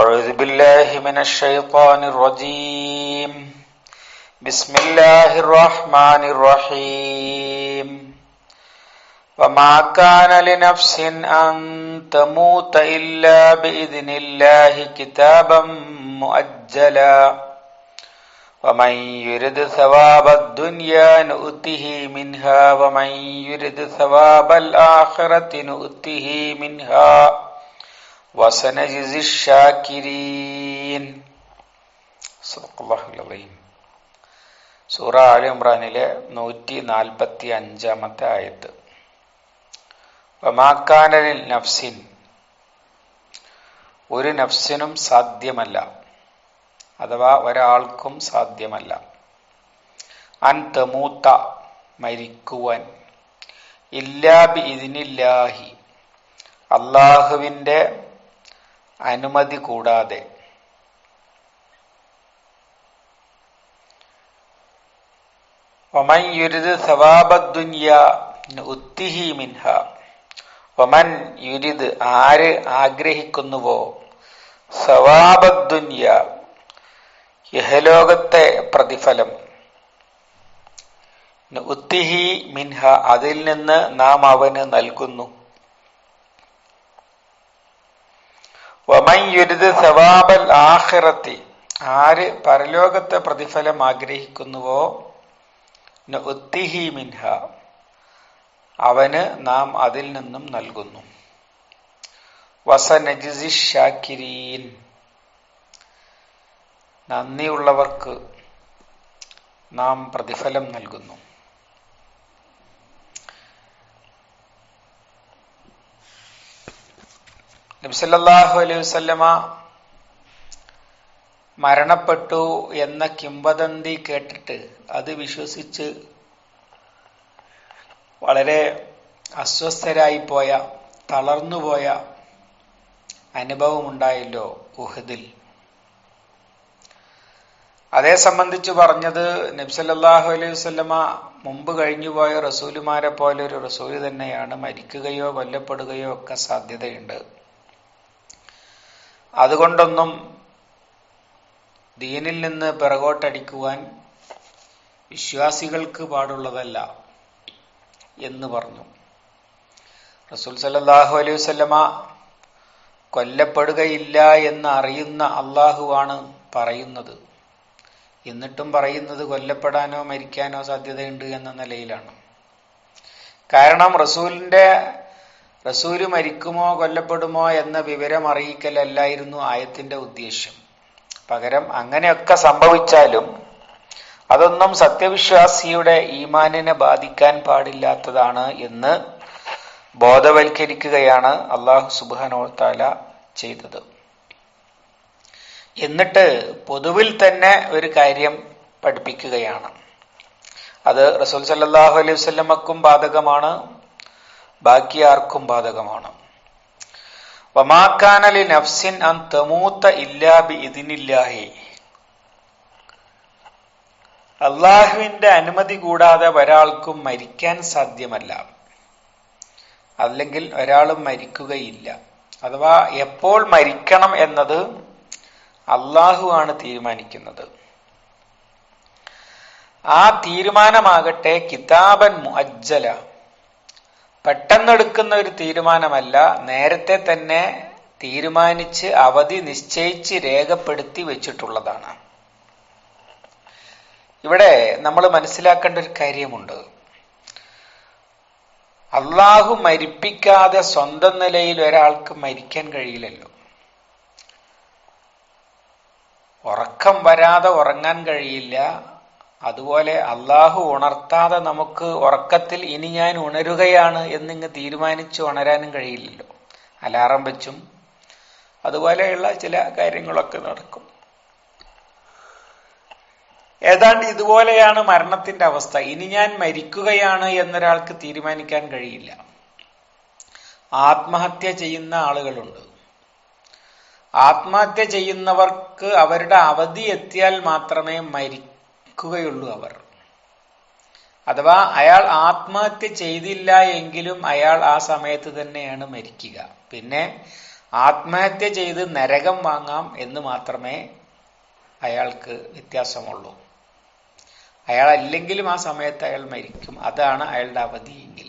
أعوذ بالله من الشيطان الرجيم. بسم الله الرحمن الرحيم. وما كان لنفس أن تموت إلا بإذن الله كتابا مؤجلا. ومن يرد ثواب الدنيا نؤته منها ومن يرد ثواب الآخرة نؤته منها. وسنجزي الشاكرين صدق الله العظيم സൂറ ആലി ഇമ്രാനിലെ നൂറ്റി നാൽപ്പത്തി അഞ്ചാമത്തെ ആയത്ത് വമാക്കാനലിൽ നഫ്സിൻ ഒരു നഫ്സിനും സാധ്യമല്ല അഥവാ ഒരാൾക്കും സാധ്യമല്ല അൻ തമൂത്ത മരിക്കുവാൻ ഇല്ലാബി ഇതിനില്ലാഹി അള്ളാഹുവിൻ്റെ അനുമതി കൂടാതെ. ഒമൻ യുരിദ് സവാബദ്ദുന്യ ഉത്തിഹി മിൻഹ. ഒമൻ യുരിത് ആര് ആഗ്രഹിക്കുന്നുവോ? സവാബദ്ദുന്യ യഹലോകത്തെ പ്രതിഫലം. ഉത്തിഹി മിൻഹ അതിൽ നിന്ന് നാം അവന് നൽകുന്നു. സവാബൽ ആഹിറത്തി ആര് പരലോകത്തെ പ്രതിഫലം ആഗ്രഹിക്കുന്നുവോ? മിൻഹ. അവന് നാം അതിൽ നിന്നും നൽകുന്നു. നന്ദിയുള്ളവർക്ക് നാം പ്രതിഫലം നൽകുന്നു. നബ്സല്ലാഹു അലൈഹി വസല്ലമ മരണപ്പെട്ടു എന്ന കിംവദന്തി കേട്ടിട്ട് അത് വിശ്വസിച്ച് വളരെ അസ്വസ്ഥരായി പോയ തളർന്നുപോയ അനുഭവമുണ്ടായല്ലോ ഉഹദിൽ. അതേ സംബന്ധിച്ച് പറഞ്ഞത് നബ്സല്ലാഹു അലൈഹി വസ്ലമ മുമ്പ് കഴിഞ്ഞുപോയ റസൂലുമാരെ പോലെ ഒരു റസൂൽ തന്നെയാണ്. മരിക്കുകയോ കൊല്ലപ്പെടുകയോ ഒക്കെ സാധ്യതയുണ്ട്. അതുകൊണ്ടൊന്നും ദീനിൽ നിന്ന് പിറകോട്ടടിക്കുവാൻ വിശ്വാസികൾക്ക് പാടുള്ളതല്ല എന്ന് പറഞ്ഞു. റസൂൽ സല്ലാഹു അലൈഹി വസ്ലമ കൊല്ലപ്പെടുകയില്ല എന്ന് അറിയുന്ന അള്ളാഹുവാണ് പറയുന്നത്. എന്നിട്ടും പറയുന്നത് കൊല്ലപ്പെടാനോ മരിക്കാനോ സാധ്യതയുണ്ട് എന്ന നിലയിലാണ്. കാരണം റസൂലിന്റെ റസൂൽ മരിക്കുമോ കൊല്ലപ്പെടുമോ എന്ന വിവരം അറിയിക്കലല്ലായിരുന്നു ആയത്തിന്റെ ഉദ്ദേശ്യം പകരം അങ്ങനെയൊക്കെ സംഭവിച്ചാലും അതൊന്നും സത്യവിശ്വാസിയുടെ ഈമാനിനെ ബാധിക്കാൻ പാടില്ലാത്തതാണ് എന്ന് ബോധവൽക്കരിക്കുകയാണ് അള്ളാഹു സുബാനോ താല ചെയ്തത്. എന്നിട്ട് പൊതുവിൽ തന്നെ ഒരു കാര്യം പഠിപ്പിക്കുകയാണ്. അത് റസൂൽ സല്ലാഹു അലൈഹി വസ്ലമക്കും ബാധകമാണ്. ബാക്കി ആർക്കും ബാധകമാണ്. വമാക്കാനലി നഫ്സിൻ അൻ തമൂത്ത ഇല്ലാബി ഇതിനില്ലാഹി അള്ളാഹുവിന്റെ അനുമതി കൂടാതെ ഒരാൾക്കും മരിക്കാൻ സാധ്യമല്ല. അല്ലെങ്കിൽ ഒരാളും മരിക്കുകയില്ല. അഥവാ എപ്പോൾ മരിക്കണം എന്നത് അള്ളാഹു ആണ് തീരുമാനിക്കുന്നത്. ആ തീരുമാനമാകട്ടെ കിതാബൻ മുഅജ്ജല. പെട്ടെന്നെടുക്കുന്ന ഒരു തീരുമാനമല്ല നേരത്തെ തന്നെ തീരുമാനിച്ച് അവധി നിശ്ചയിച്ച് രേഖപ്പെടുത്തി വെച്ചിട്ടുള്ളതാണ്. ഇവിടെ നമ്മൾ മനസ്സിലാക്കേണ്ട ഒരു കാര്യമുണ്ട്. അള്ളാഹു മരിപ്പിക്കാതെ സ്വന്തം നിലയിൽ ഒരാൾക്ക് മരിക്കാൻ കഴിയില്ലല്ലോ. ഉറക്കം വരാതെ ഉറങ്ങാൻ കഴിയില്ല. അതുപോലെ അള്ളാഹു ഉണർത്താതെ നമുക്ക് ഉറക്കത്തിൽ ഇനി ഞാൻ ഉണരുകയാണ് എന്നിങ്ങ് തീരുമാനിച്ചു ഉണരാനും കഴിയില്ലല്ലോ. അലാറം വെച്ചും അതുപോലെയുള്ള ചില കാര്യങ്ങളൊക്കെ നടക്കും. ഏതാണ്ട് ഇതുപോലെയാണ് മരണത്തിന്റെ അവസ്ഥ. ഇനി ഞാൻ മരിക്കുകയാണ് എന്നൊരാൾക്ക് തീരുമാനിക്കാൻ കഴിയില്ല. ആത്മഹത്യ ചെയ്യുന്ന ആളുകളുണ്ട്. ആത്മഹത്യ ചെയ്യുന്നവർക്ക് അവരുടെ അവധി എത്തിയാൽ മാത്രമേ മരിക്കുകയുള്ളൂ അവർ. അഥവാ അയാൾ ആത്മഹത്യ ചെയ്തില്ല എങ്കിലും അയാൾ ആ സമയത്ത് തന്നെയാണ് മരിക്കുക. പിന്നെ ആത്മഹത്യ ചെയ്ത് നരകം വാങ്ങാം എന്ന് മാത്രമേ അയാൾക്ക് വ്യത്യാസമുള്ളൂ. അയാൾ അല്ലെങ്കിലും ആ സമയത്ത് അയാൾ മരിക്കും. അതാണ് അയാളുടെ അവധിയെങ്കിൽ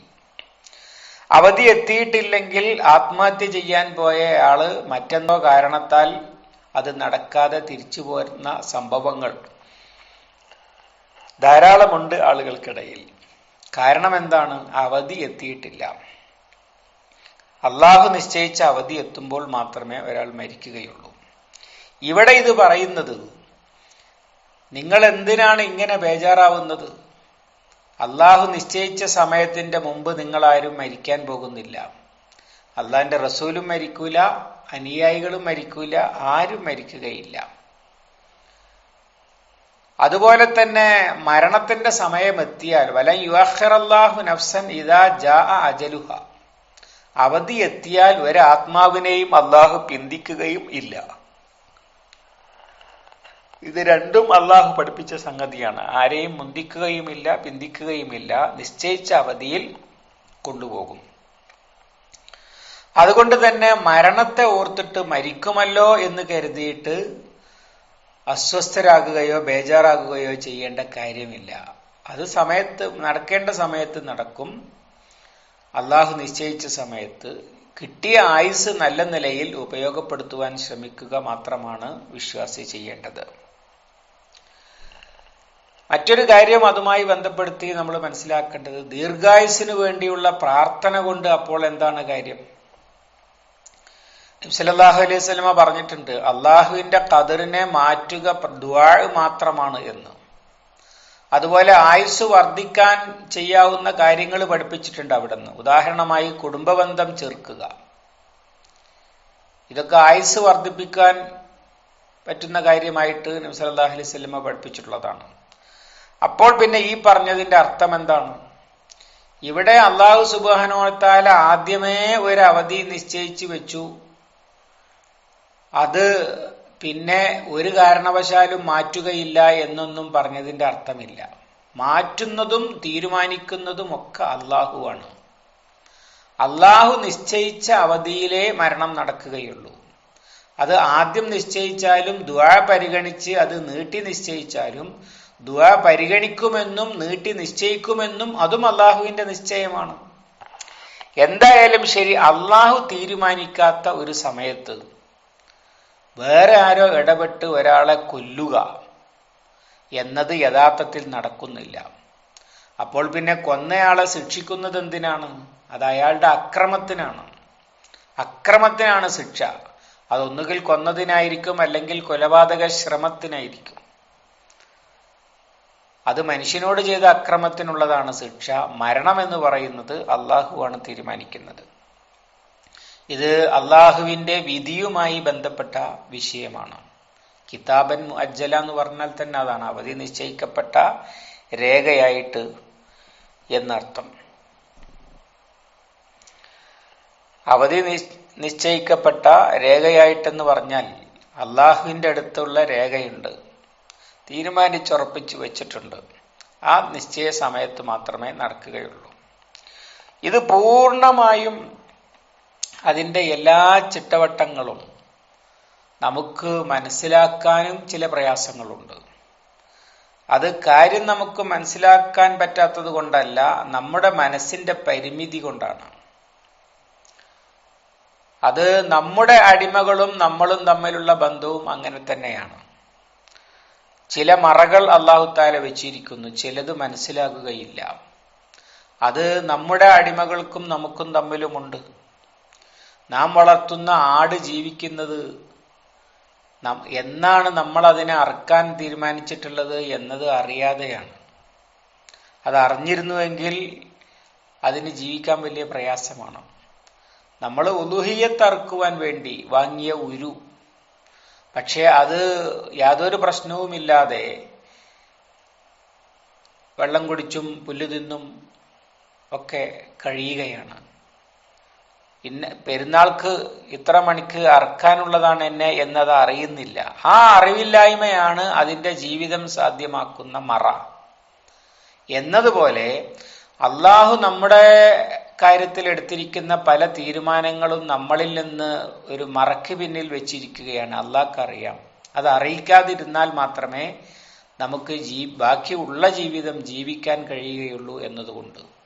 അവധി എത്തിയിട്ടില്ലെങ്കിൽ ആത്മഹത്യ ചെയ്യാൻ പോയ ആൾ മറ്റെന്തോ കാരണത്താൽ അത് നടക്കാതെ തിരിച്ചു പോരുന്ന സംഭവങ്ങൾ. ധാരാളമുണ്ട് ആളുകൾക്കിടയിൽ. കാരണം എന്താണ്? അവധി എത്തിയിട്ടില്ല. അള്ളാഹു നിശ്ചയിച്ച അവധി എത്തുമ്പോൾ മാത്രമേ ഒരാൾ മരിക്കുകയുള്ളൂ. ഇവിടെ ഇത് പറയുന്നത് നിങ്ങൾ എന്തിനാണ് ഇങ്ങനെ ബേജാറാവുന്നത്? അള്ളാഹു നിശ്ചയിച്ച സമയത്തിന്റെ മുമ്പ് നിങ്ങളാരും മരിക്കാൻ പോകുന്നില്ല. അള്ളാഹിന്റെ റസൂലും മരിക്കൂല അനുയായികളും മരിക്കൂല ആരും മരിക്കുകയില്ല. അതുപോലെ തന്നെ മരണത്തിന്റെ സമയമെത്തിയാൽ വല യുഹറല്ലാഹു നഫ്സൻ ഇതാ ജാ അജലുഹ. അവധി എത്തിയാൽ ഒരാത്മാവിനെയും അള്ളാഹു പിന്തിക്കുകയും ഇല്ല. ഇത് രണ്ടും അള്ളാഹു പഠിപ്പിച്ച സംഗതിയാണ്. ആരെയും മുന്തിക്കുകയുമില്ല പിന്തിക്കുകയുമില്ല നിശ്ചയിച്ച അവധിയിൽ കൊണ്ടുപോകും. അതുകൊണ്ട് തന്നെ മരണത്തെ ഓർത്തിട്ട് മരിക്കുമല്ലോ എന്ന് കരുതിയിട്ട് അസ്വസ്ഥരാകുകയോ ബേജാറാകുകയോ ചെയ്യേണ്ട കാര്യമില്ല. അത് സമയത്ത് നടക്കേണ്ട സമയത്ത് നടക്കും. അള്ളാഹു നിശ്ചയിച്ച സമയത്ത് കിട്ടിയ ആയുസ് നല്ല നിലയിൽ ഉപയോഗപ്പെടുത്തുവാൻ ശ്രമിക്കുക മാത്രമാണ് വിശ്വാസി ചെയ്യേണ്ടത്. മറ്റൊരു കാര്യം അതുമായി ബന്ധപ്പെടുത്തി നമ്മൾ മനസ്സിലാക്കേണ്ടത് ദീർഘായുസിന് വേണ്ടിയുള്ള പ്രാർത്ഥന കൊണ്ട് അപ്പോൾ എന്താണ് കാര്യം? സല്ലല്ലാഹു അലൈഹി സ്വലമ പറഞ്ഞിട്ടുണ്ട് അള്ളാഹുവിന്റെ കതിറിനെ മാറ്റുക ദുആ മാത്രമാണ് എന്ന്. അതുപോലെ ആയുസ് വർദ്ധിക്കാൻ ചെയ്യാവുന്ന കാര്യങ്ങൾ പഠിപ്പിച്ചിട്ടുണ്ട് അവിടുന്ന്. ഉദാഹരണമായി കുടുംബബന്ധം ചേർക്കുക ഇതൊക്കെ ആയുസ് വർദ്ധിപ്പിക്കാൻ പറ്റുന്ന കാര്യമായിട്ട് നബി അലൈഹി സ്വലമ പഠിപ്പിച്ചിട്ടുള്ളതാണ്. അപ്പോൾ പിന്നെ ഈ പറഞ്ഞതിന്റെ അർത്ഥം എന്താണ്? ഇവിടെ അള്ളാഹു സുബാനോത്താല ആദ്യമേ ഒരു അവധി നിശ്ചയിച്ചു വെച്ചു. അത് പിന്നെ ഒരു കാരണവശാലും മാറ്റുകയില്ല എന്നൊന്നും പറഞ്ഞതിന്റെ അർത്ഥമില്ല. മാറ്റുന്നതും തീരുമാനിക്കുന്നതും ഒക്കെ അള്ളാഹുവാണ് അള്ളാഹു നിശ്ചയിച്ച അവധിയിലേ മരണം നടക്കുകയുള്ളൂ. അത് ആദ്യം നിശ്ചയിച്ചാലും ദുആ പരിഗണിച്ച് അത് നീട്ടി നിശ്ചയിച്ചാലും ദുആ പരിഗണിക്കുമെന്നും നീട്ടി നിശ്ചയിക്കുമെന്നും അതും അള്ളാഹുവിന്റെ നിശ്ചയമാണ്. എന്തായാലും ശരി അള്ളാഹു തീരുമാനിക്കാത്ത ഒരു സമയത്ത് വേറെ ആരോ ഇടപെട്ട് ഒരാളെ കൊല്ലുക എന്നത് യഥാർത്ഥത്തിൽ നടക്കുന്നില്ല. അപ്പോൾ പിന്നെ കൊന്നയാളെ ശിക്ഷിക്കുന്നത് എന്തിനാണ്? അത് അയാളുടെ അക്രമത്തിനാണ്. അക്രമത്തിനാണ് ശിക്ഷ. അതൊന്നുകിൽ കൊന്നതിനായിരിക്കും അല്ലെങ്കിൽ കൊലപാതക ശ്രമത്തിനായിരിക്കും. അത് മനുഷ്യനോട് ചെയ്ത അക്രമത്തിനുള്ളതാണ് ശിക്ഷ. മരണം എന്ന് പറയുന്നത് അള്ളാഹുവാണ് തീരുമാനിക്കുന്നത്. ഇത് അള്ളാഹുവിന്റെ വിധിയുമായി ബന്ധപ്പെട്ട വിഷയമാണ്. കിതാബൻ അജ്ജല എന്ന് പറഞ്ഞാൽ തന്നെ അതാണ് അവധി നിശ്ചയിക്കപ്പെട്ട രേഖയായിട്ട് എന്നർത്ഥം. അവധി നിശ്ചയിക്കപ്പെട്ട രേഖയായിട്ടെന്ന് പറഞ്ഞാൽ അള്ളാഹുവിന്റെ അടുത്തുള്ള രേഖയുണ്ട്. തീരുമാനിച്ചുറപ്പിച്ചു വെച്ചിട്ടുണ്ട്. ആ നിശ്ചയ സമയത്ത് മാത്രമേ നടക്കുകയുള്ളൂ. ഇത് പൂർണമായും അതിന്റെ എല്ലാ ചിട്ടവട്ടങ്ങളും നമുക്ക് മനസ്സിലാക്കാനും ചില പ്രയാസങ്ങളുണ്ട്. അത് കാര്യം നമുക്ക് മനസ്സിലാക്കാൻ പറ്റാത്തത് കൊണ്ടല്ല നമ്മുടെ മനസ്സിന്റെ പരിമിതി കൊണ്ടാണ്. അത് നമ്മുടെ അടിമകളും നമ്മളും തമ്മിലുള്ള ബന്ധവും അങ്ങനെ തന്നെയാണ്. ചില മറകൾ അള്ളാഹുത്താല വെച്ചിരിക്കുന്നു ചിലത് മനസ്സിലാകുകയില്ല. അത് നമ്മുടെ അടിമകൾക്കും നമുക്കും തമ്മിലുമുണ്ട്. നാം വളർത്തുന്ന ആട് ജീവിക്കുന്നത് എന്നാണ് നമ്മൾ അതിനെ അറക്കാൻ തീരുമാനിച്ചിട്ടുള്ളത് എന്നത് അറിയാതെയാണ്. അത് അറിഞ്ഞിരുന്നുവെങ്കിൽ അതിന് ജീവിക്കാൻ വലിയ പ്രയാസമാണ്. നമ്മൾ ഉലുഹിയത്ത് അറുക്കുവാൻ വേണ്ടി വാങ്ങിയ ഉരു. പക്ഷേ അത് യാതൊരു പ്രശ്നവുമില്ലാതെ വെള്ളം കുടിച്ചും പുല്ലു തിന്നും ഒക്കെ കഴിയുകയാണ്. ഇന്ന പെരുന്നാൾക്ക് ഇത്ര മണിക്ക് അറക്കാനുള്ളതാണ് എന്നെ എന്നത് അറിയുന്നില്ല. ആ അറിവില്ലായ്മയാണ് അതിന്റെ ജീവിതം സാധ്യമാക്കുന്ന മറ. എന്നതുപോലെ അള്ളാഹു നമ്മുടെ കാര്യത്തിൽ എടുത്തിരിക്കുന്ന പല തീരുമാനങ്ങളും നമ്മളിൽ നിന്ന് ഒരു മറക്ക് പിന്നിൽ വെച്ചിരിക്കുകയാണ്. അള്ളാഹ്ക്കറിയാം അത് അറിയിക്കാതിരുന്നാൽ മാത്രമേ നമുക്ക് ജീ ബാക്കിയുള്ള ജീവിതം ജീവിക്കാൻ കഴിയുകയുള്ളൂ എന്നതുകൊണ്ട്.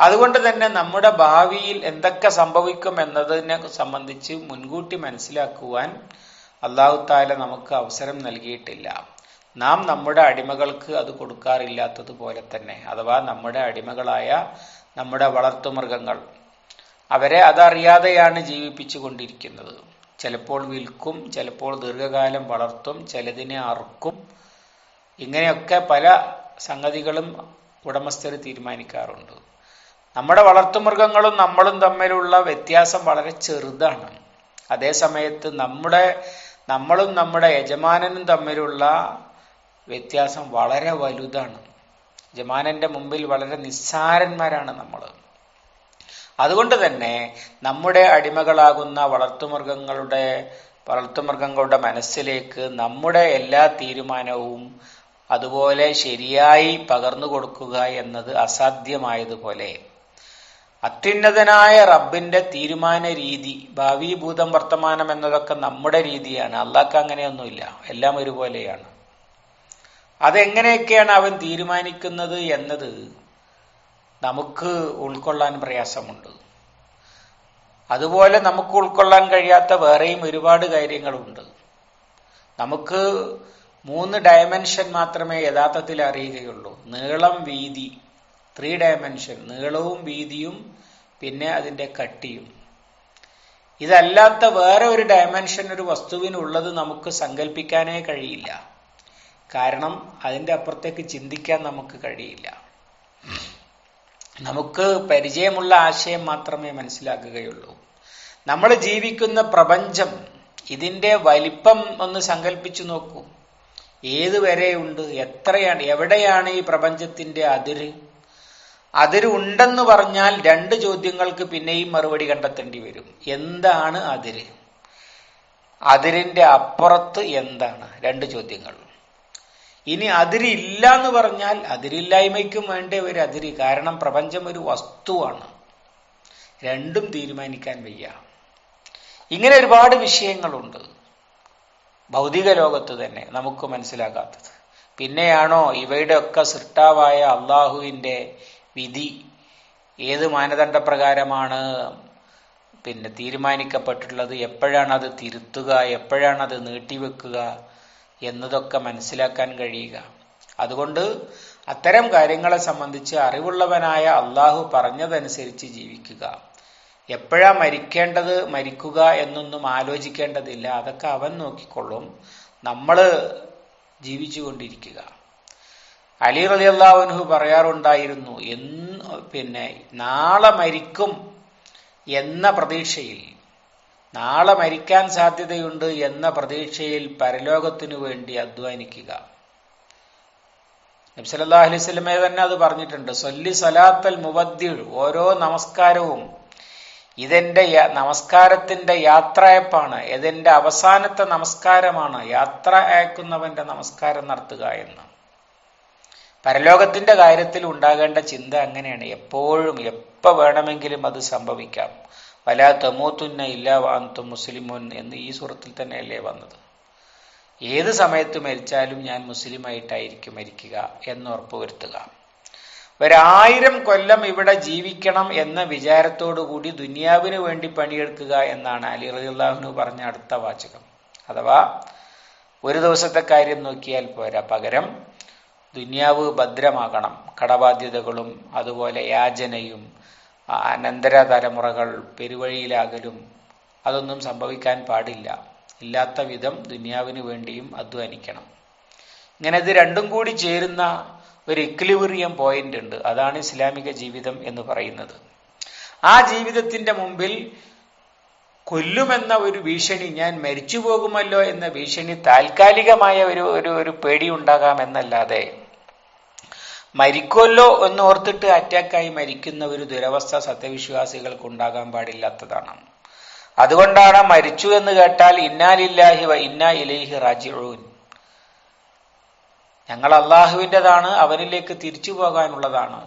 അതുകൊണ്ട് തന്നെ നമ്മുടെ ഭാവിയിൽ എന്തൊക്കെ സംഭവിക്കും എന്നതിനെ സംബന്ധിച്ച് മുൻകൂട്ടി മനസ്സിലാക്കുവാൻ അള്ളാഹു താല നമുക്ക് അവസരം നൽകിയിട്ടില്ല. നാം നമ്മുടെ അടിമകൾക്ക് അത് കൊടുക്കാറില്ലാത്തതുപോലെ തന്നെ അഥവാ നമ്മുടെ അടിമകളായ നമ്മുടെ വളർത്തുമൃഗങ്ങൾ അവരെ അതറിയാതെയാണ് ജീവിപ്പിച്ചു കൊണ്ടിരിക്കുന്നത്. ചിലപ്പോൾ വിൽക്കും ചിലപ്പോൾ ദീർഘകാലം വളർത്തും ചിലതിനെ അറുക്കും. ഇങ്ങനെയൊക്കെ പല സംഗതികളും ഉടമസ്ഥർ തീരുമാനിക്കാറുണ്ട്. നമ്മുടെ വളർത്തുമൃഗങ്ങളും നമ്മളും തമ്മിലുള്ള വ്യത്യാസം വളരെ ചെറുതാണ്. അതേസമയത്ത് നമ്മുടെ നമ്മളും നമ്മുടെ യജമാനനും തമ്മിലുള്ള വ്യത്യാസം വളരെ വലുതാണ്. യജമാനന്റെ മുമ്പിൽ വളരെ നിസ്സാരന്മാരാണ് നമ്മൾ അതുകൊണ്ട് തന്നെ നമ്മുടെ അടിമകളാകുന്ന വളർത്തുമൃഗങ്ങളുടെ വളർത്തുമൃഗങ്ങളുടെ മനസ്സിലേക്ക് നമ്മുടെ എല്ലാ തീരുമാനവും അതുപോലെ ശരിയായി പകർന്നു കൊടുക്കുക എന്നത് അസാധ്യമായതുപോലെ അത്യുന്നതനായ റബ്ബിന്റെ തീരുമാന രീതി ഭാവി ഭൂതം വർത്തമാനം എന്നതൊക്കെ നമ്മുടെ രീതിയാണ്. അള്ളാഹ്ക്ക് അങ്ങനെയൊന്നുമില്ല. എല്ലാം ഒരുപോലെയാണ്. അതെങ്ങനെയൊക്കെയാണ് അവൻ തീരുമാനിക്കുന്നത് എന്നത് നമുക്ക് ഉൾക്കൊള്ളാൻ പ്രയാസമുണ്ട്. അതുപോലെ നമുക്ക് ഉൾക്കൊള്ളാൻ കഴിയാത്ത വേറെയും ഒരുപാട് കാര്യങ്ങളുണ്ട്. നമുക്ക് മൂന്ന് ഡയമെൻഷൻ മാത്രമേ യഥാർത്ഥത്തിൽ അറിയുകയുള്ളൂ. നീളം വീതി ത്രീ ഡയമെൻഷൻ നീളവും വീതിയും പിന്നെ അതിന്റെ കട്ടിയും. ഇതല്ലാത്ത വേറെ ഒരു ഡയമെൻഷൻ ഒരു വസ്തുവിനുള്ളത് നമുക്ക് സങ്കല്പിക്കാനേ കഴിയില്ല. കാരണം അതിന്റെ അപ്പുറത്തേക്ക് ചിന്തിക്കാൻ നമുക്ക് കഴിയില്ല. നമുക്ക് പരിചയമുള്ള ആശയം മാത്രമേ മനസ്സിലാക്കുകയുള്ളൂ. നമ്മൾ ജീവിക്കുന്ന പ്രപഞ്ചം ഇതിന്റെ വലിപ്പം ഒന്ന് സങ്കല്പിച്ചു നോക്കൂ. ഏതുവരെയുണ്ട്? എത്രയാണ്? എവിടെയാണ് ഈ പ്രപഞ്ചത്തിന്റെ അതിര്? അതിര് ഉണ്ടെന്ന് പറഞ്ഞാൽ രണ്ട് ചോദ്യങ്ങൾക്ക് പിന്നെയും മറുപടി കണ്ടെത്തേണ്ടി വരും. എന്താണ് അതിര്? അതിരിന്റെ അപ്പുറത്ത് എന്താണ്? രണ്ട് ചോദ്യങ്ങൾ. ഇനി അതിരില്ല എന്ന് പറഞ്ഞാൽ അതിരില്ലായ്മയ്ക്കും വേണ്ട ഒരു അതിരി. കാരണം പ്രപഞ്ചം ഒരു വസ്തുവാണ്. രണ്ടും തീരുമാനിക്കാൻ വയ്യ. ഇങ്ങനെ ഒരുപാട് വിഷയങ്ങളുണ്ട്. ഭൗതിക ലോകത്ത് തന്നെ നമുക്ക് മനസ്സിലാകാത്തത്. പിന്നെയാണോ ഇവയുടെ ഒക്കെ സൃഷ്ടാവായ അള്ളാഹുവിന്റെ വിധി ഏത് മാനദണ്ഡപ്രകാരമാണ്? പിന്നെ തീരുമാനിക്കപ്പെട്ടിട്ടുള്ളത് എപ്പോഴാണ് അത് തിരുത്തുക എപ്പോഴാണ് അത് നീട്ടിവെക്കുക എന്നതൊക്കെ മനസ്സിലാക്കാൻ കഴിയുക. അതുകൊണ്ട് അത്തരം കാര്യങ്ങളെ സംബന്ധിച്ച് അറിവുള്ളവനായ അള്ളാഹു പറഞ്ഞതനുസരിച്ച് ജീവിക്കുക. എപ്പോഴാ മരിക്കേണ്ടത് മരിക്കുക എന്നൊന്നും ആലോചിക്കേണ്ടതില്ല. അതൊക്കെ അവൻ നോക്കിക്കൊള്ളും. നമ്മൾ ജീവിച്ചുകൊണ്ടിരിക്കുക. അലി റലി അള്ളാഹുനഹു പറയാറുണ്ടായിരുന്നു എന്ന് പിന്നെ നാളെ മരിക്കും എന്ന പ്രതീക്ഷയിൽ നാളെ മരിക്കാൻ സാധ്യതയുണ്ട് എന്ന പ്രതീക്ഷയിൽ പരലോകത്തിനു വേണ്ടി അധ്വാനിക്കുക. നബ്സല്ലാ അലൈഹി തന്നെ അത് പറഞ്ഞിട്ടുണ്ട് സൊല്ലി സലാത്തൽ മുബദ്ദിൾ ഓരോ നമസ്കാരവും. ഇതെന്റെ നമസ്കാരത്തിന്റെ യാത്രയപ്പാണ് ഇതെന്റെ അവസാനത്തെ നമസ്കാരമാണ് യാത്ര അയക്കുന്നവന്റെ നമസ്കാരം നടത്തുക എന്ന്. പരലോകത്തിന്റെ കാര്യത്തിൽ ഉണ്ടാകേണ്ട ചിന്ത അങ്ങനെയാണ്. എപ്പോഴും എപ്പോ വേണമെങ്കിലും അത് സംഭവിക്കാം. വല തമൂത്തുന്ന ഇല്ല വാന്തു മുസ്ലിമുൻ എന്ന് ഈ സുഹൃത്തിൽ തന്നെയല്ലേ വന്നത്. ഏത് സമയത്ത് മരിച്ചാലും ഞാൻ മുസ്ലിമായിട്ടായിരിക്കും മരിക്കുക എന്ന് ഉറപ്പുവരുത്തുക ഒരായിരം കൊല്ലം ഇവിടെ ജീവിക്കണം എന്ന വിചാരത്തോടു കൂടി ദുനിയാവിന് വേണ്ടി പണിയെടുക്കുക എന്നാണ് അലി റലിള്ളാഹുനു പറഞ്ഞ അടുത്ത വാചകം. അഥവാ ഒരു ദിവസത്തെ കാര്യം നോക്കിയാൽ പോരാ. പകരം ദുന്യാവ് ഭദ്രമാകണം. കടബാധ്യതകളും അതുപോലെ യാചനയും അനന്തര തലമുറകൾ പെരുവഴിയിലാകലും അതൊന്നും സംഭവിക്കാൻ പാടില്ല. ഇല്ലാത്ത വിധം ദുന്യാവിന് വേണ്ടിയും അധ്വാനിക്കണം. ഇങ്ങനെ ഇത് രണ്ടും കൂടി ചേരുന്ന ഒരു എക്ലിവറിയം പോയിന്റ് ഉണ്ട്. അതാണ് ഇസ്ലാമിക ജീവിതം എന്ന് പറയുന്നത്. ആ ജീവിതത്തിന്റെ മുമ്പിൽ കൊല്ലുമെന്ന ഒരു ഭീഷണി ഞാൻ മരിച്ചു പോകുമല്ലോ എന്ന ഭീഷണി താൽക്കാലികമായ ഒരു ഒരു പേടി ഉണ്ടാകാമെന്നല്ലാതെ മരിക്കുമല്ലോ എന്ന് ഓർത്തിട്ട് അറ്റാക്കായി മരിക്കുന്ന ഒരു ദുരവസ്ഥ സത്യവിശ്വാസികൾക്ക് ഉണ്ടാകാൻ പാടില്ലാത്തതാണ്. അതുകൊണ്ടാണ് മരിച്ചു എന്ന് കേട്ടാൽ ഇന്നാലില്ലാഹി വ ഇന്നാ ഇലൈഹി റാജിഊൻ. ഞങ്ങൾ അള്ളാഹുവിന്റെതാണ് അവനിലേക്ക് തിരിച്ചു പോകാനുള്ളതാണ്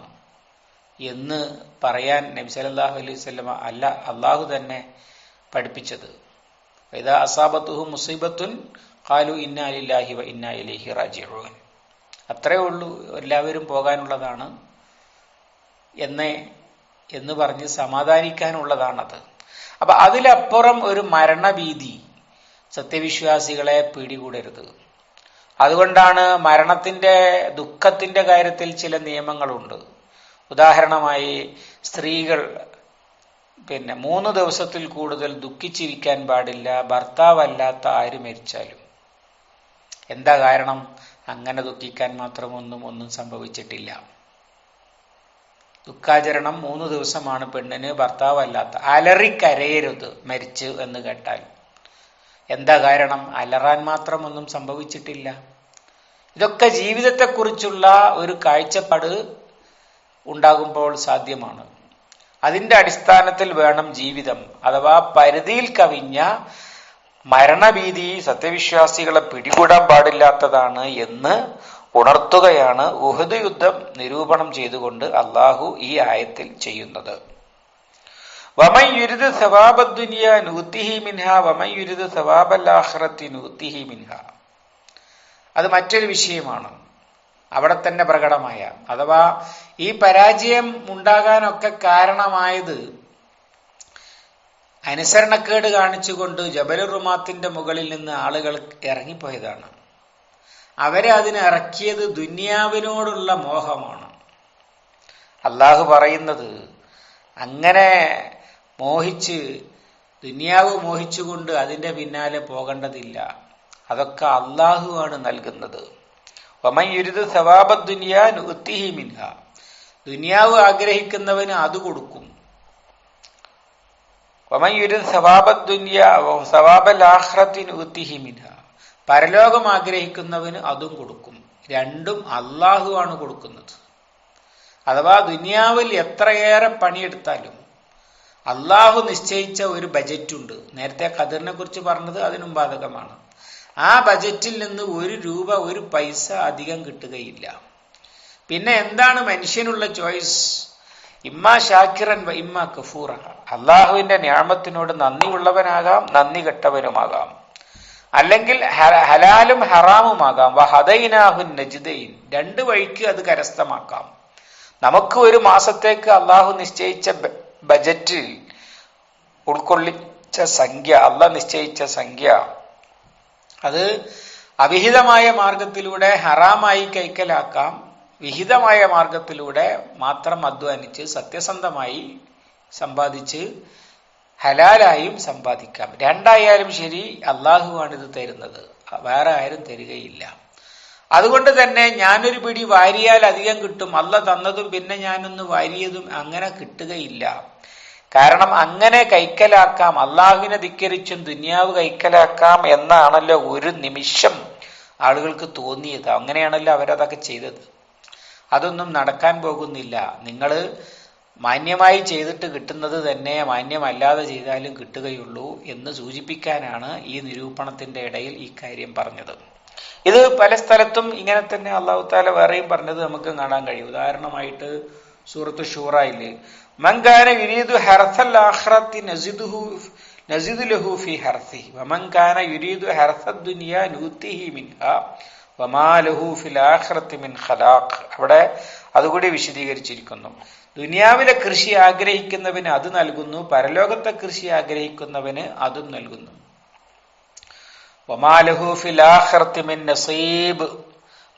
എന്ന് പറയാൻ നബി സല്ലല്ലാഹു അലൈഹി വസല്ലമ അല്ല അള്ളാഹു തന്നെ പഠിപ്പിച്ചത്. അസാബത്തുഹു മുസീബത്തുൻ കാലു ഇന്നാലില്ലാഹി വ ഇന്നാ ഇലൈഹി റാജിഊൻ. അത്രേ ഉള്ളൂ എല്ലാവരും പോകാനുള്ളതാണ് എന്ന് എന്ന് പറഞ്ഞ് സമാധാനിക്കാനുള്ളതാണത്. അപ്പൊ അതിലപ്പുറം ഒരു മരണഭീതി സത്യവിശ്വാസികളെ പിടികൂടരുത്. അതുകൊണ്ടാണ് മരണത്തിന്റെ ദുഃഖത്തിന്റെ കാര്യത്തിൽ ചില നിയമങ്ങളുണ്ട്. ഉദാഹരണമായി സ്ത്രീകൾ പിന്നെ മൂന്ന് ദിവസത്തിൽ കൂടുതൽ ദുഃഖിച്ചിരിക്കാൻ പാടില്ല ഭർത്താവല്ലാത്ത ആര് മരിച്ചാലും. എന്താ കാരണം? അങ്ങനെ ദുഃഖിക്കാൻ മാത്രമൊന്നും ഒന്നും സംഭവിച്ചിട്ടില്ല. ദുഃഖാചരണം മൂന്ന് ദിവസമാണ് പെണ്ണിന് ഭർത്താവല്ലാത്ത. അലറിക്കരയരുത് മരിച്ചു എന്ന് കേട്ടാൽ. എന്താ കാരണം? അലറാൻ മാത്രമൊന്നും സംഭവിച്ചിട്ടില്ല. ഇതൊക്കെ ജീവിതത്തെക്കുറിച്ചുള്ള ഒരു കാഴ്ചപ്പാട് ഉണ്ടാകുമ്പോൾ സാധ്യമാണ്. അതിന്റെ അടിസ്ഥാനത്തിൽ വേണം ജീവിതം. അഥവാ പരിധിയിൽ കവിഞ്ഞ മരണഭീതി സത്യവിശ്വാസികളെ പിടികൂടാൻ പാടില്ലാത്തതാണ് എന്ന് ഉണർത്തുകയാണ് ഉഹദ് യുദ്ധം നിരൂപണം ചെയ്തുകൊണ്ട് അള്ളാഹു ഈ ആയത്തിൽ ചെയ്യുന്നത്. വമയുരുത് യുരിത് സവാബദ്ദുനിയ നൂത്തിഹി മിൻഹ വമയുരുത് യുരിത് സവാബല്ലാഹ്റത്തി നൂത്തിഹി മിൻഹ. അത് മറ്റൊരു വിഷയമാണ്. അവിടെ തന്നെ പ്രകടമായ അഥവാ ഈ പരാജയം ഉണ്ടാകാനൊക്കെ കാരണമായത് അനുസരണക്കേട് കാണിച്ചുകൊണ്ട് ജബലുറുമാത്തിന്റെ മുകളിൽ നിന്ന് ആളുകൾ ഇറങ്ങിപ്പോയതാണ്. അവരെ അതിന് ഇറക്കിയത് ദുന്യാവിനോടുള്ള മോഹമാണ്. അള്ളാഹു പറയുന്നത് അങ്ങനെ മോഹിച്ച് ദുന്യാവ് മോഹിച്ചുകൊണ്ട് അതിന്റെ പിന്നാലെ പോകേണ്ടതില്ല. അതൊക്കെ അള്ളാഹുവാണ് നൽകുന്നത്. ഒമയുരുത് സവാബ ദുനിയാൻ നുത്തിഹി മിൻഹ. ദുനിയാവ് ആഗ്രഹിക്കുന്നവന് അത് കൊടുക്കും വമയുരുത് സവാബ ദുനിയ സവാബൽ ആഹ്റത്തിന് ഉത്തിഹി മിൻഹ പരലോകം ആഗ്രഹിക്കുന്നവന് അതും കൊടുക്കും. രണ്ടും അള്ളാഹുവാണ് കൊടുക്കുന്നത്. അഥവാ ദുനിയാവിൽ എത്രയേറെ പണിയെടുത്താലും അള്ളാഹു നിശ്ചയിച്ച ഒരു ബജറ്റുണ്ട്. നേരത്തെ ഖദറിനെ കുറിച്ച് പറഞ്ഞത് അതിനും ബാധകമാണ്. ആ ബജറ്റിൽ നിന്ന് ഒരു രൂപ ഒരു പൈസ അധികം കിട്ടുകയില്ല. പിന്നെ എന്താണ് മനുഷ്യനുള്ള ചോയ്സ്? ഇമ്മ ഷാക്കിറൻ വ ഇമ്മ കഫൂറ അള്ളാഹുവിന്റെ ഞാമത്തിനോട് നന്ദിയുള്ളവനാകാം നന്ദി കെട്ടവനുമാകാം. അല്ലെങ്കിൽ ഹലാലും ഹറാമുമാകാം. വ ഹദൈനാഹുൻ നജിദൈൻ. രണ്ട് വഴിക്ക് അത് കരസ്ഥമാക്കാം. നമുക്ക് ഒരു മാസത്തേക്ക് അള്ളാഹു നിശ്ചയിച്ച ബജറ്റിൽ ഉൾക്കൊള്ളിച്ച സംഖ്യ അല്ല നിശ്ചയിച്ച സംഖ്യ അത് അവിഹിതമായ മാർഗത്തിലൂടെ ഹറാമായി കൈക്കലാക്കാം. വിഹിതമായ മാർഗത്തിലൂടെ മാത്രം അധ്വാനിച്ച് സത്യസന്ധമായി സമ്പാദിച്ച് ഹലാലായും സമ്പാദിക്കാം. രണ്ടായാലും ശരി അള്ളാഹുവാണിത് തരുന്നത്. വേറെ ആരും തരികയില്ല. അതുകൊണ്ട് തന്നെ ഞാനൊരു പിടി വാരിയാൽ അധികം കിട്ടും. അല്ല തന്നതും പിന്നെ ഞാനൊന്ന് വാരിയതും അങ്ങനെ കിട്ടുകയില്ല. കാരണം അങ്ങനെ കൈക്കലാക്കാം അള്ളാഹുവിനെ ധിക്കരിച്ചും ദുനിയാവ് കൈക്കലാക്കാം എന്നാണല്ലോ ഒരു നിമിഷം ആളുകൾക്ക് തോന്നിയത്. അങ്ങനെയാണല്ലോ അവരതൊക്കെ ചെയ്തത്. അതൊന്നും നടക്കാൻ പോകുന്നില്ല. നിങ്ങൾ മാന്യമായി ചെയ്തിട്ട് കിട്ടുന്നത് തന്നെ മാന്യമല്ലാതെ ചെയ്താലും കിട്ടുകയുള്ളൂ എന്ന് സൂചിപ്പിക്കാനാണ് ഈ നിരൂപണത്തിന്റെ ഇടയിൽ ഈ കാര്യം പറഞ്ഞത്. ഇത് പല സ്ഥലത്തും ഇങ്ങനെ തന്നെ അള്ളാഹു താല വേറെയും പറഞ്ഞത് നമുക്ക് കാണാൻ കഴിയും. ഉദാഹരണമായിട്ട് സൂറത്ത് ഷൂറായില്ലേ യുരീദു ഹർസൽ നസിദുഹു ഹർസി യുരീദു ഫിൽ മിൻ അവിടെ അതുകൂടി വിശദീകരിച്ചിരിക്കുന്നു. ദുനിയാവിലെ കൃഷി ആഗ്രഹിക്കുന്നവന് അത് നൽകുന്നു പരലോകത്തെ കൃഷി ആഗ്രഹിക്കുന്നവന് അതും നൽകുന്നു. വമാലഹു മിൻ നസീബ്.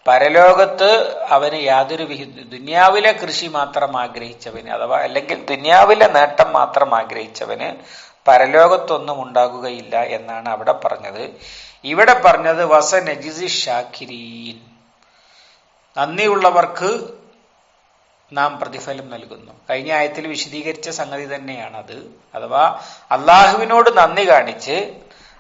പരലോകത്ത് അവന് യാതൊരു വിഹി ദുന്യാവിലെ കൃഷി മാത്രം ആഗ്രഹിച്ചവന് അഥവാ അല്ലെങ്കിൽ ദുന്യാവിലെ നേട്ടം മാത്രം ആഗ്രഹിച്ചവന് പരലോകത്തൊന്നും ഉണ്ടാകുകയില്ല എന്നാണ് അവിടെ പറഞ്ഞത്. ഇവിടെ പറഞ്ഞത് വസ നജിസി ഷാക്കിരീൻ. നന്ദിയുള്ളവർക്ക് നാം പ്രതിഫലം നൽകുന്നു. കഴിഞ്ഞ ആയത്തിൽ വിശദീകരിച്ച സംഗതി തന്നെയാണത്. അഥവാ അള്ളാഹുവിനോട് നന്ദി കാണിച്ച്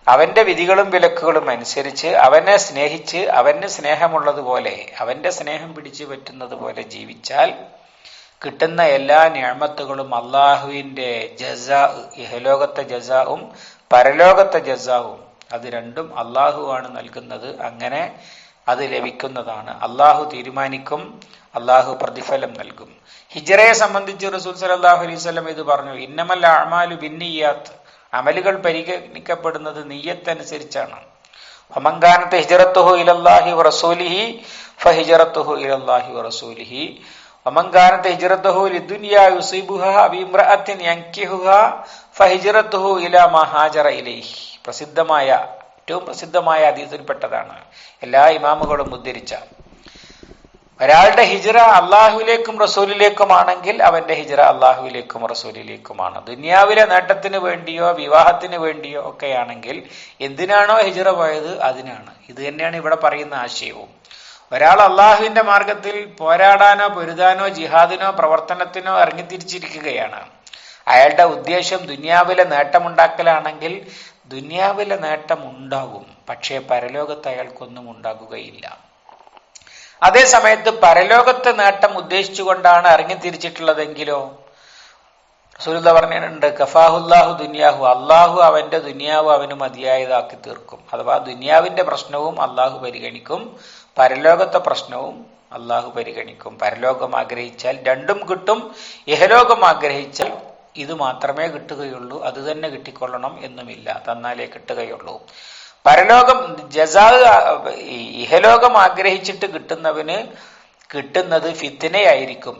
അവന്റെ വിധികളും വിലക്കുകളും അനുസരിച്ച് അവനെ സ്നേഹിച്ച് അവന് സ്നേഹമുള്ളതുപോലെ അവന്റെ സ്നേഹം പിടിച്ചു പറ്റുന്നത് പോലെ ജീവിച്ചാൽ കിട്ടുന്ന എല്ലാ ഞാമത്തുകളും അള്ളാഹുവിന്റെ ജസാ ഇഹലോകത്തെ ജസാവും പരലോകത്തെ ജസാവും അത് രണ്ടും അള്ളാഹുവാണ് നൽകുന്നത്. അങ്ങനെ അത് ലഭിക്കുന്നതാണ്. അള്ളാഹു തീരുമാനിക്കും അള്ളാഹു പ്രതിഫലം നൽകും. ഹിജറയെ സംബന്ധിച്ച് റസൂൽ സലാഹു അലൈഹി സ്വലം ഇത് പറഞ്ഞു ഇന്നമല്ല അമാലു ബിന്നിയാത്ത് അമലുകൾ പരിഗണിക്കപ്പെടുന്നത് നീയത്തനുസരിച്ചാണ് ഒമങ്കാനത്ത് ഹിജറത്തുഹു ഇലല്ലാഹി റസൂലിഹി ഫഹിജറത്തുഹു ഇലല്ലാഹി റസൂലിഹി. ഒമങ്കാനത്ത് ഹിജറത്തുഹു ലിദുനിയാ യുസീബുഹ അബിമ്രഅത്തിൻ യൻകിഹുഹ ഫഹിജറത്തുഹു ഇലാ മഹാജറ ഇലൈഹി. പ്രസിദ്ധമായ ഏറ്റവും പ്രസിദ്ധമായ അതീതിൽപ്പെട്ടതാണ് എല്ലാ ഇമാമുകളും ഉദ്ധരിച്ച. ഒരാളുടെ ഹിജറ അള്ളാഹുവിലേക്കും റസൂലിലേക്കുമാണെങ്കിൽ അവന്റെ ഹിജറ അള്ളാഹുവിലേക്കും റസൂലിലേക്കുമാണ്. ദുനിയാവിലെ നേട്ടത്തിന് വേണ്ടിയോ വിവാഹത്തിന് വേണ്ടിയോ ഒക്കെയാണെങ്കിൽ എന്തിനാണോ ഹിജറ പോയത്? അതിനാണ്. ഇത് തന്നെയാണ് ഇവിടെ പറയുന്ന ആശയവും. ഒരാൾ അള്ളാഹുവിന്റെ മാർഗത്തിൽ പോരാടാനോ പൊരുതാനോ ജിഹാദിനോ പ്രവർത്തനത്തിനോ ഇറങ്ങിത്തിരിച്ചിരിക്കുകയാണ്. അയാളുടെ ഉദ്ദേശം ദുനിയാവിലെ നേട്ടമുണ്ടാക്കലാണെങ്കിൽ ദുനിയാവിലെ നേട്ടം ഉണ്ടാകും പക്ഷേ പരലോകത്ത് അയാൾക്കൊന്നും ഉണ്ടാകുകയില്ല. അതേ സമയത്ത് പരലോകത്തെ നേട്ടം ഉദ്ദേശിച്ചുകൊണ്ടാണ് ഇറങ്ങിത്തിരിച്ചിട്ടുള്ളതെങ്കിലോ? സുരത പറഞ്ഞിട്ടുണ്ട് കഫാഹുല്ലാഹു ദുനിയാഹു. അള്ളാഹു അവന്റെ ദുനിയാവ് അവന് മതിയായതാക്കി തീർക്കും. അഥവാ ദുനിയാവിന്റെ പ്രശ്നവും അള്ളാഹു പരിഗണിക്കും പരലോകത്തെ പ്രശ്നവും അള്ളാഹു പരിഗണിക്കും. പരലോകം ആഗ്രഹിച്ചാൽ രണ്ടും കിട്ടും ഇഹലോകം ആഗ്രഹിച്ചാൽ ഇത് മാത്രമേ കിട്ടുകയുള്ളൂ അത് തന്നെ കിട്ടിക്കൊള്ളണം എന്നുമില്ല തന്നാലേ കിട്ടുകയുള്ളൂ. പരലോകം ജസാ ഇഹലോകം ആഗ്രഹിച്ചിട്ട് കിട്ടുന്നവന് കിട്ടുന്നത് ഫിത്തിനയായിരിക്കും.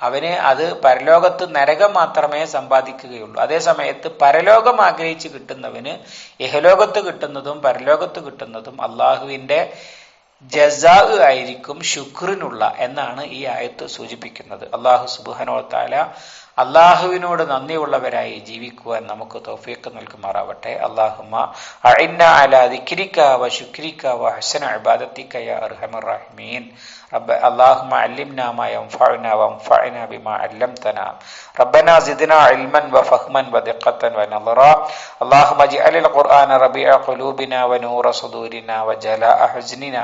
അവന് അത് പരലോകത്ത് നരകം മാത്രമേ സമ്പാദിക്കുകയുള്ളൂ. അതേ സമയത്ത് പരലോകം ആഗ്രഹിച്ച് കിട്ടുന്നവന് ഇഹലോകത്ത് കിട്ടുന്നതും പരലോകത്ത് കിട്ടുന്നതും അള്ളാഹുവിന്റെ ജസാ ആയിരിക്കും ശുക്രിനുള്ള എന്നാണ് ഈ ആയത്ത് സൂചിപ്പിക്കുന്നത്. അള്ളാഹു സുബുഹനോ താല അള്ളാഹുവിനോട് നന്ദിയുള്ളവരായി ജീവിക്കുവാൻ നമുക്ക് തൗഫീഖ് നൽകുമാറാവട്ടെ അള്ളാഹുമ്മ അഇന്ന അലാ ദിക്രിക വ ശുക്രിക വ ഹസന ഇബാദത്തിക യാ അർഹമർ റഹീമീൻ رب اللهم علمنا ما ينفعنا وانفعنا بما علمتنا ربنا زدنا علما وفهما ودقة ونظرا اللهم اجعل القرآن ربيع قلوبنا ونور صدورنا وجلاء حزننا